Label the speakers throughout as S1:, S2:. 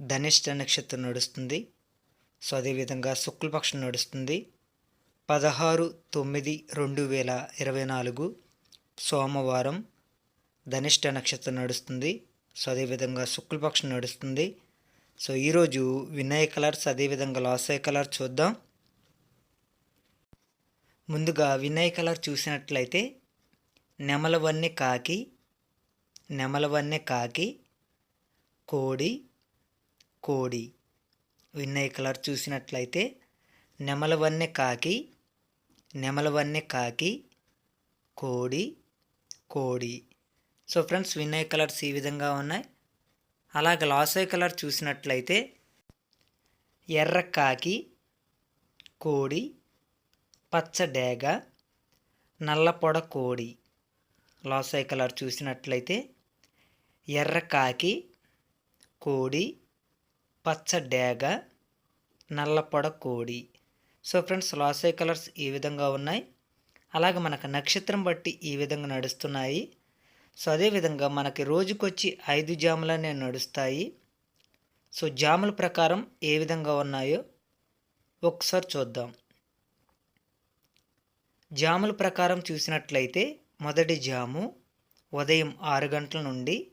S1: ధనిష్ట నక్షత్రం నడుస్తుంది. సో అదేవిధంగా శుక్లపక్షం నడుస్తుంది. పదహారు తొమ్మిది రెండు వేల ఇరవై నాలుగు సోమవారం ధనిష్ట నక్షత్రం నడుస్తుంది. సో అదేవిధంగా శుక్లపక్షం నడుస్తుంది. సో ఈరోజు వినయ్ కలర్స్ అదేవిధంగా లాసయ్ కలర్ చూద్దాం. ముందుగా వినయ్ కలర్ చూసినట్లయితే నెమలవన్నీ కాకి నెమలవన్నీ కాకి కోడి కోడి విన్నయ్ కలర్ చూసినట్లయితే నెమలవన్నె కాకి నెమలవన్నె కాకి కోడి కోడి. సో ఫ్రెండ్స్ విన్నయ్ కలర్స్ ఈ విధంగా ఉన్నాయి. అలాగే లాసై కలర్ చూసినట్లయితే ఎర్ర కాకి కోడి పచ్చ డేగ నల్లపొడ కోడి. లాసై కలర్ చూసినట్లయితే ఎర్ర కాకి కోడి పచ్చ డేగ నల్లపొడ కోడి. సో ఫ్రెండ్స్ లాసే కలర్స్ ఈ విధంగా ఉన్నాయి. అలాగే మనకు నక్షత్రం బట్టి ఈ విధంగా నడుస్తున్నాయి. సో అదేవిధంగా మనకి రోజుకొచ్చి ఐదు జాములనే నడుస్తాయి. సో జాముల ప్రకారం ఏ విధంగా ఉన్నాయో ఒకసారి చూద్దాం. జాముల ప్రకారం చూసినట్లయితే మొదటి జాము ఉదయం ఆరు గంటల నుండి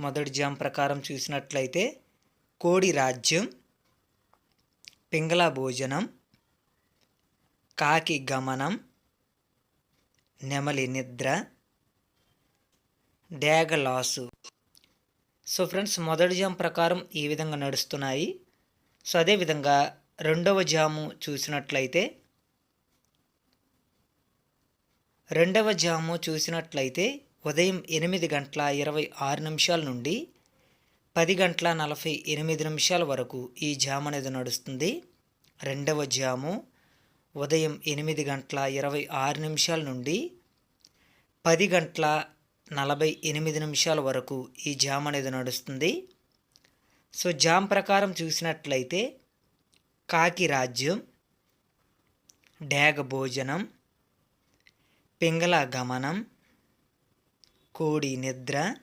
S1: మొదటి జామ్ ప్రకారం చూసినట్లయితే కోడి రాజ్యం పింగళ భోజనం కాకి గమనం నెమలి నిద్ర డేగలాసు సో ఫ్రెండ్స్ మొదటి జామ్ ప్రకారం ఈ విధంగా నడుస్తున్నాయి. సో అదేవిధంగా రెండవ జాము చూసినట్లయితే రెండవ జాము చూసినట్లయితే ఉదయం ఎనిమిది గంటల ఇరవై ఆరు నిమిషాల నుండి పది గంటల నలభై ఎనిమిది నిమిషాల వరకు ఈ జామ్ అనేది నడుస్తుంది. రెండవ జాము ఉదయం ఎనిమిది గంటల ఇరవై ఆరు నిమిషాల నుండి పది గంటల నలభై ఎనిమిది నిమిషాల వరకు ఈ జామ్ అనేది నడుస్తుంది. సో జామ్ ప్రకారం చూసినట్లయితే కాకి రాజ్యం డేగ భోజనం పింగళ గమనం కోడి నిద్ర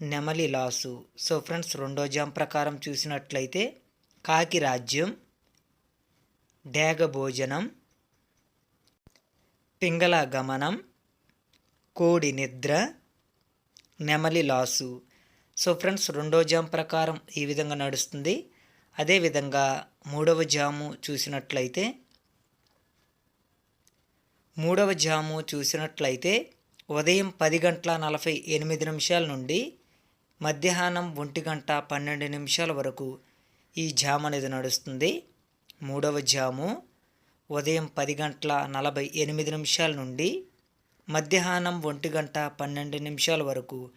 S1: నెమలి లాసు. సో ఫ్రెండ్స్ రెండో జామ్ ప్రకారం చూసినట్లయితే కాకి రాజ్యం డేగ భోజనం పింగళ గమనం కోడి నిద్ర నెమలి లాసు. సో ఫ్రెండ్స్ రెండో జామ్ ప్రకారం ఈ విధంగా నడుస్తుంది. అదేవిధంగా మూడవ జాము చూసినట్లయితే మూడవ జాము చూసినట్లయితే ఉదయం పది గంటల నలభై ఎనిమిది నిమిషాల నుండి మధ్యాహ్నం ఒంటి గంట పన్నెండు నిమిషాల వరకు ఈ జామ్ అనేది నడుస్తుంది. మూడవ జాము ఉదయం పది గంటల నలభై ఎనిమిది నిమిషాల నుండి మధ్యాహ్నం ఒంటి గంట పన్నెండు నిమిషాల వరకు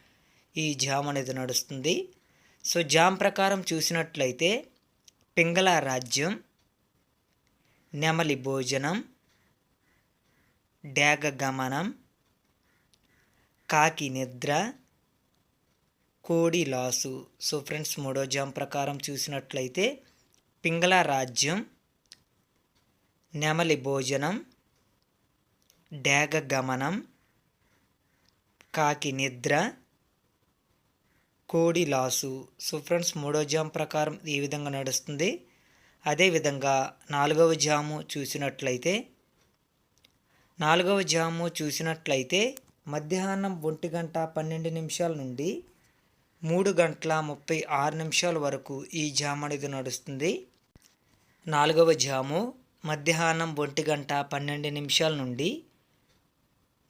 S1: ఈ జామ్ అనేది నడుస్తుంది. సో జామ్ ప్రకారం చూసినట్లయితే పింగళ రాజ్యం నెమలి భోజనం డేగ గమనం కాకి నిద్ర కోడి లాసు. సో ఫ్రెండ్స్ మూడో జామ్ ప్రకారం చూసినట్లయితే పింగళ రాజ్యం నెమలి భోజనం డేగ గమనం కాకి నిద్ర కోడి లాసు. సో ఫ్రెండ్స్ మూడో జామ్ ప్రకారం ఈ విధంగా నడుస్తుంది. అదేవిధంగా నాలుగవ జాము చూసినట్లయితే నాలుగవ జాము చూసినట్లయితే మధ్యాహ్నం ఒంటి గంట పన్నెండు నిమిషాల నుండి మూడు గంటల ముప్పై ఆరు నిమిషాల వరకు ఈ జామ్ అనేది నడుస్తుంది. నాలుగవ జాము మధ్యాహ్నం ఒంటి గంట పన్నెండు నిమిషాల నుండి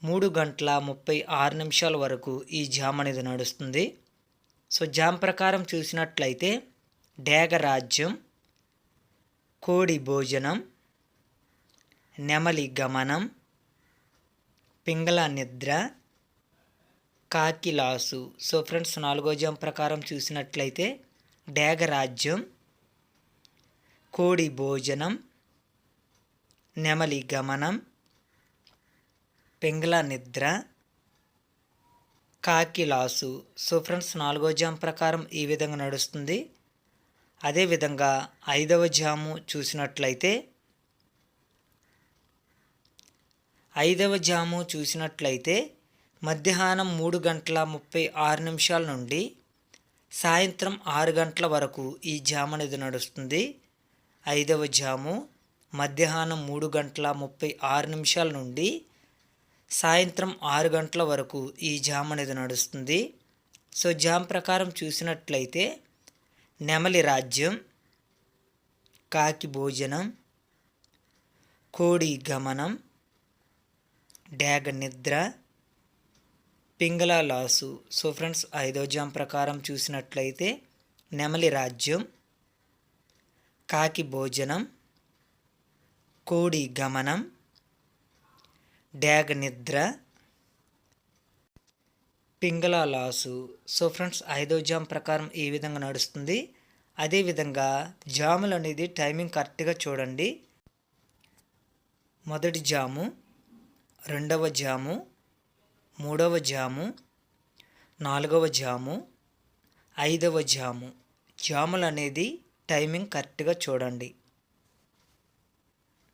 S1: మూడు గంటల ముప్పై ఆరు నిమిషాల వరకు ఈ జామ్ అనేది నడుస్తుంది. సో జామ్ ప్రకారం చూసినట్లయితే డేగరాజ్యం కోడి భోజనం నెమలి గమనం పింగళ నిద్ర కాకిలాసు. సో ఫ్రెండ్స్ నాలుగో జామ్ ప్రకారం చూసినట్లయితే డేగరాజ్యం కోడి భోజనం నెమలి గమనం పింగళ నిద్ర కాకిలాసు. సో ఫ్రెండ్స్ నాలుగో జామ్ ప్రకారం ఈ విధంగా నడుస్తుంది. అదేవిధంగా ఐదవ జాము చూసినట్లయితే ఐదవ జాము చూసినట్లయితే మధ్యాహ్నం మూడు గంటల ముప్పై ఆరు నిమిషాల నుండి సాయంత్రం ఆరు గంటల వరకు ఈ జామ్ అనేది నడుస్తుంది. ఐదవ జాము మధ్యాహ్నం మూడు గంటల ముప్పై ఆరు నిమిషాల నుండి సాయంత్రం ఆరు గంటల వరకు ఈ జామ్ అనేది నడుస్తుంది. సో జామ్ ప్రకారం చూసినట్లయితే నెమలి రాజ్యం కాకి భోజనం కోడి గమనం డ్యాగ నిద్ర పింగళ లాసు. సో ఫ్రెండ్స్ ఐదో జామ్ ప్రకారం చూసినట్లయితే నెమలి రాజ్యం కాకి భోజనం కోడి గమనం డ్యాగ నిద్ర పింగళ లాసు. సో ఫ్రెండ్స్ ఐదో జామ్ ప్రకారం ఏ విధంగా నడుస్తుంది. అదేవిధంగా జాములు అనేది టైమింగ్ కరెక్ట్గా చూడండి. మొదటి జాము. రెండవ జాము మూడవ జాము నాలుగవ జాము ఐదవ జాము. జాములు అనేది టైమింగ్ కరెక్ట్గా చూడండి.